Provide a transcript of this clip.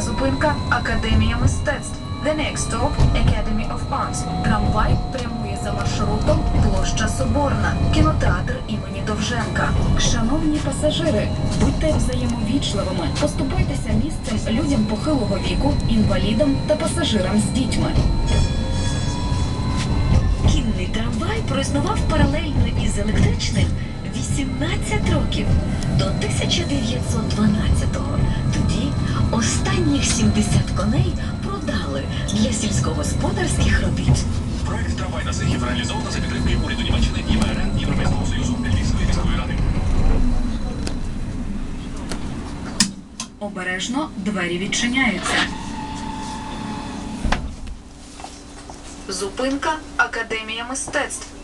Зупинка Академія мистецтв. The next stop Academy of Arts. Трамвай прямує за маршрутом площа Соборна, кінотеатр імені Довженка. Шановні пасажири, будьте взаємовічливими, поступайтеся місцем людям похилого віку, інвалідам та пасажирам з дітьми. Кінний трамвай проіснував паралельно із електричним 18 років до 1912-го. Тоді сільськогосподарських робіт. Проект трамвай на Сихів реалізовано за підтримки уряду Німеччини і МРН Європейського Союзу Львівської міської ради. Обережно двері відчиняються. Зупинка Академія мистецтв.